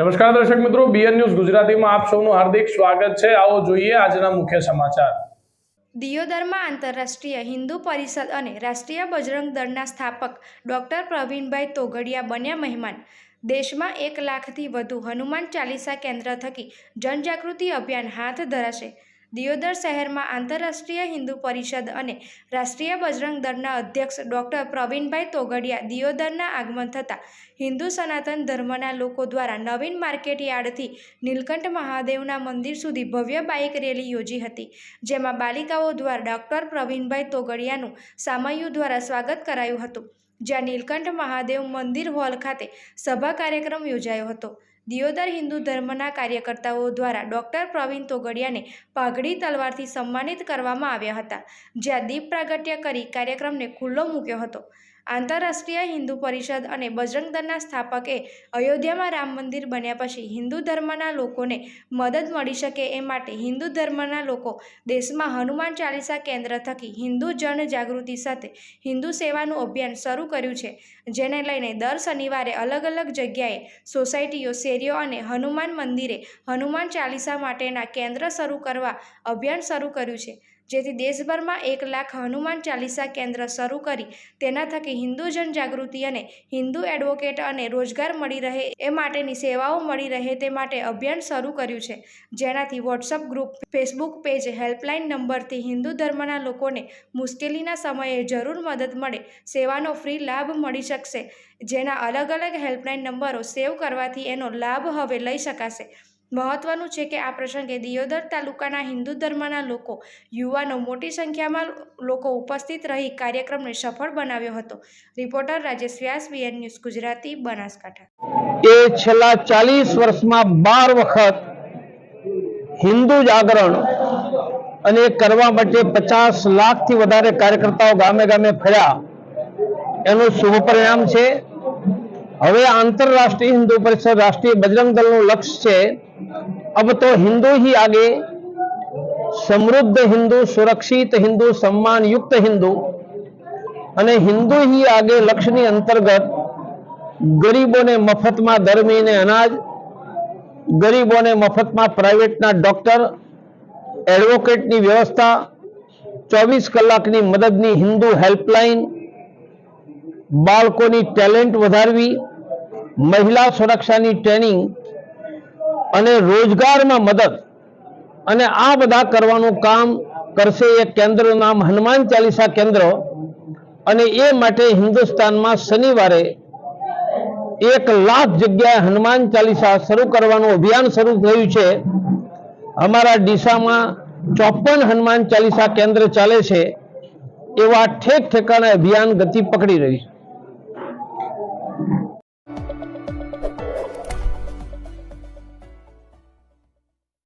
નમસ્કાર દર્શક મિત્રો બીએન ન્યૂઝ ગુજરાતીમાં આપ સૌનું હાર્દિક સ્વાગત છે. આવો જોઈએ આજના મુખ્ય સમાચાર. દિયોદરમાં આંતરરાષ્ટ્રીય હિન્દુ પરિષદ અને રાષ્ટ્રીય બજરંગ દળના સ્થાપક ડોક્ટર પ્રવીણભાઈ તોગડિયા બન્યા મહેમાન. દેશમાં એક લાખથી વધુ હનુમાન ચાલીસા કેન્દ્ર થકી જનજાગૃતિ અભિયાન હાથ ધરાશે. દિયોદર શહેરમાં આંતરરાષ્ટ્રીય હિન્દુ પરિષદ અને રાષ્ટ્રીય બજરંગ દળના અધ્યક્ષ ડૉક્ટર પ્રવીણભાઈ તોગડિયા દિયોદરના આગમન થતાં હિન્દુ સનાતન ધર્મના લોકો દ્વારા નવીન માર્કેટ યાર્ડથી નીલકંઠ મહાદેવના મંદિર સુધી ભવ્ય બાઇક રેલી યોજી હતી, જેમાં બાલિકાઓ દ્વારા ડૉક્ટર પ્રવીણભાઈ તોગડિયાનું સામયુ દ્વારા સ્વાગત કરાયું હતું, જ્યાં નીલકંઠ મહાદેવ મંદિર હોલ ખાતે સભા કાર્યક્રમ યોજાયો હતો. દિયોદર હિન્દુ ધર્મના કાર્યકર્તાઓ દ્વારા ડૉક્ટર પ્રવીણ તોગડિયાને પાઘડી તલવારથી સન્માનિત કરવામાં આવ્યા હતા, જ્યાં દીપ પ્રાગટ્ય કરી કાર્યક્રમને ખુલ્લો મૂક્યો હતો. આંતરરાષ્ટ્રીય હિન્દુ પરિષદ અને બજરંગ દળના સ્થાપકે અયોધ્યામાં રામ મંદિર બન્યા પછી હિન્દુ ધર્મના લોકોને મદદ મળી શકે એ માટે હિન્દુ ધર્મના લોકો દેશમાં હનુમાન ચાલીસા કેન્દ્ર થકી હિન્દુ જનજાગૃતિ સાથે હિન્દુ સેવાનું અભિયાન શરૂ કર્યું છે, જેને લઈને દર શનિવારે અલગ અલગ જગ્યાએ સોસાયટીઓ શેરીઓ અને હનુમાન મંદિરે હનુમાન ચાલીસા માટેના કેન્દ્ર શરૂ કરવા અભિયાન શરૂ કર્યું છે. જેથી દેશભરમાં એક લાખ હનુમાન ચાલીસા કેન્દ્ર શરૂ કરી, તેના થકી હિન્દુ જનજાગૃતિ અને હિન્દુ એડવોકેટ અને રોજગાર મળી રહે એ માટેની સેવાઓ મળી રહે તે માટે અભિયાન શરૂ કર્યું છે. જેનાથી WhatsApp group, Facebook page, helpline નંબરથી હિન્દુ ધર્મના લોકોને મુશ્કેલીના સમયે જરૂર મદદ મળે, સેવાનો ફ્રી લાભ મળી શકશે. જેના અલગ અલગ હેલ્પલાઇન નંબરો સેવ કરવાથી એનો લાભ હવે લઈ શકાશે. મહત્વનું છે કે આ પ્રસંગે દિયોદર તાલુકાના હિન્દુ ધર્મના લોકો, યુવાનો મોટી સંખ્યામાં લોકો ઉપસ્થિત રહી કાર્યક્રમને સફળ બનાવ્યો હતો. Reporter Rajesh Vyas VN news Gujarati, Banaskantha. એ છેલ્લા ચાલીસ વર્ષમાં બાર વખત હિન્દુ જાગરણ અને કરવા માટે પચાસ લાખથી વધારે કાર્યકર્તાઓ ગામે ગામે ફર્યા. એનું શુભ પરિણામ છે. હવે આંતરરાષ્ટ્રીય હિન્દુ પરિષદ રાષ્ટ્રીય બજરંગ દળનું લક્ષ્ય છે अब तो हिंदू ही आगे સમૃદ્ધ હિન્દુ સુરક્ષિત હિન્દુ સન્માન યુક્ત હિન્દુ અને હિન્દુ ही આગે લક્ષ્યની અંતર્ગત ગરીબોને મફતમાં દર મહિને અનાજ ગરીબોને મફતમાં પ્રાઇવેટના ડોક્ટર એડવોકેટની વ્યવસ્થા ચોવીસ કલાકની મદદની હિન્દુ હેલ્પલાઇન બાળકોની ટેલેન્ટ વધારવી મહિલા સુરક્ષાની ટ્રેનિંગ અને રોજગારમાં મદદ. અને આ બધા કરવાનું કામ કરશે એ કેન્દ્રનું નામ હનુમાન ચાલીસા કેન્દ્ર. અને એ માટે હિન્દુસ્તાનમાં શનિવારે એક લાખ જગ્યાએ હનુમાન ચાલીસા શરૂ કરવાનું અભિયાન શરૂ થયું છે. અમારા ડીસામાં ચોપન હનુમાન ચાલીસા કેન્દ્ર ચાલે છે. એવા ઠેક ઠેકાણે અભિયાન ગતિ પકડી રહ્યું છે.